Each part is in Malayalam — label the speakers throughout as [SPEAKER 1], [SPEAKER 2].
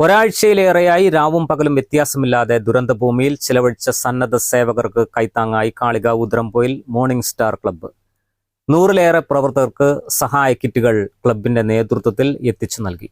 [SPEAKER 1] ഒരാഴ്ചയിലേറെയായി രാവും പകലും വ്യത്യാസമില്ലാതെ ദുരന്തഭൂമിയിൽ ചിലവഴിച്ച സന്നദ്ധ സേവകർക്ക് കൈത്താങ്ങായി Kalika Udrampoyil morning star club. നൂറിലേറെ പ്രവർത്തകർക്ക് സഹായ കിറ്റുകൾ ക്ലബിന്റെ നേതൃത്വത്തിൽ എത്തിച്ചു നൽകി.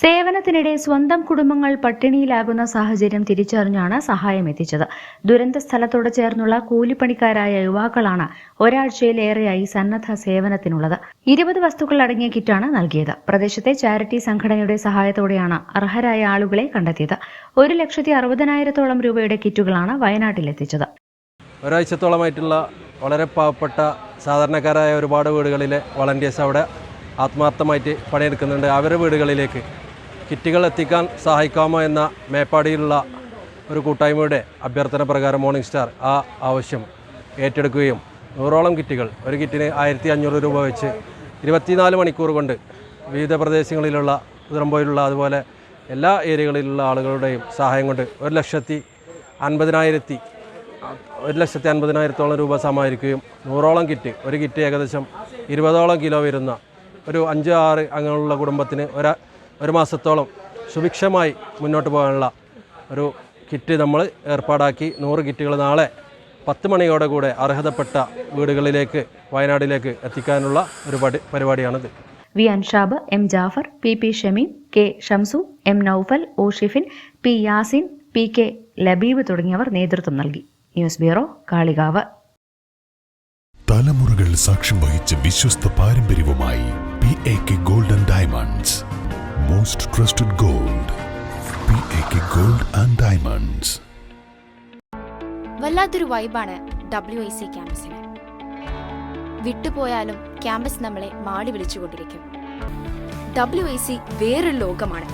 [SPEAKER 2] സേവനത്തിനിടെ സ്വന്തം കുടുംബങ്ങൾ പട്ടിണിയിലാകുന്ന സാഹചര്യം തിരിച്ചറിഞ്ഞാണ് സഹായം എത്തിച്ചത്. ദുരന്ത സ്ഥലത്തോട് ചേർന്നുള്ള കൂലിപ്പണിക്കാരായ യുവാക്കളാണ് ഒരാഴ്ചയിലേറെയായി സന്നദ്ധ സേവനത്തിനുള്ളത്. ഇരുപത് വസ്തുക്കൾ അടങ്ങിയ കിറ്റാണ് നൽകിയത്. പ്രദേശത്തെ ചാരിറ്റി സംഘടനയുടെ സഹായത്തോടെയാണ് അർഹരായ ആളുകളെ കണ്ടെത്തിയത്. ഒരു ലക്ഷത്തി അറുപതിനായിരത്തോളം രൂപയുടെ കിറ്റുകളാണ് വയനാട്ടിലെത്തിച്ചത്.
[SPEAKER 3] ഒരാഴ്ചത്തോളമായിട്ടുള്ള വളരെ പാവപ്പെട്ട സാധാരണക്കാരായ ഒരുപാട് വീടുകളിലെ വളണ്ടിയേഴ്സ് അവിടെ ആത്മാർത്ഥമായിട്ട് പണിയെടുക്കുന്നുണ്ട്. അവരുടെ വീടുകളിലേക്ക് കിറ്റുകൾ എത്തിക്കാൻ സഹായിക്കാമോ എന്ന മേപ്പാടിയിലുള്ള ഒരു കൂട്ടായ്മയുടെ അഭ്യർത്ഥന പ്രകാരം മോർണിംഗ് സ്റ്റാർ ആ ആവശ്യം ഏറ്റെടുക്കുകയും നൂറോളം കിറ്റുകൾ ഒരു കിറ്റിന് ആയിരത്തി അഞ്ഞൂറ് രൂപ വെച്ച് ഇരുപത്തിനാല് മണിക്കൂർ കൊണ്ട് വിവിധ പ്രദേശങ്ങളിലുള്ള ഉദരമ്പോയിലുള്ള അതുപോലെ എല്ലാ ഏരിയകളിലുള്ള ആളുകളുടെയും സഹായം കൊണ്ട് ഒരു ലക്ഷത്തി അൻപതിനായിരത്തി ഒരു ലക്ഷത്തി അൻപതിനായിരത്തോളം രൂപ സമാഹരിക്കുകയും നൂറോളം കിറ്റ് ഒരു കിറ്റ് ഏകദേശം ഇരുപതോളം കിലോ വരുന്ന ഒരു അഞ്ച് ആറ് അംഗങ്ങളുള്ള കുടുംബത്തിന് ഒരു ഒരു മാസത്തോളം സുഭിക്ഷമായി മുന്നോട്ട് പോകാനുള്ള ഒരു കിറ്റ് നമ്മൾ ഏർപ്പാടാക്കി. നൂറ് കിറ്റുകൾ നാളെ പത്ത് മണിയോടെ കൂടെ അർഹതപ്പെട്ട വീടുകളിലേക്ക് വയനാടിലേക്ക് എത്തിക്കാനുള്ള ഒരു പടി പരിപാടിയാണിത്.
[SPEAKER 2] V Anshab M Jafar P P Shameem K Shamsu M Noufal O Shifin P Yasin P K Labeeb തുടങ്ങിയവർ നേതൃത്വം നൽകി. News bureau Kalikavu.
[SPEAKER 4] തലമുറകൾ സാക്ഷ്യം വഹിച്ച വിശ്വസ്ത പാരമ്പര്യവുമായി P A K golden diamonds most trusted gold P A K gold and diamonds
[SPEAKER 5] വല്ലാത്തൊരു വൈബാണ് ഡബ്ല്യു ഐ സി ക്യാമ്പസിന് വിട്ടുപോയാലും ക്യാമ്പസ് നമ്മളെ മാടി വിളിച്ചുകൊണ്ടിരിക്കും. ഡബ്ല്യു ഐ സി വേറൊരു ലോകമാണ്.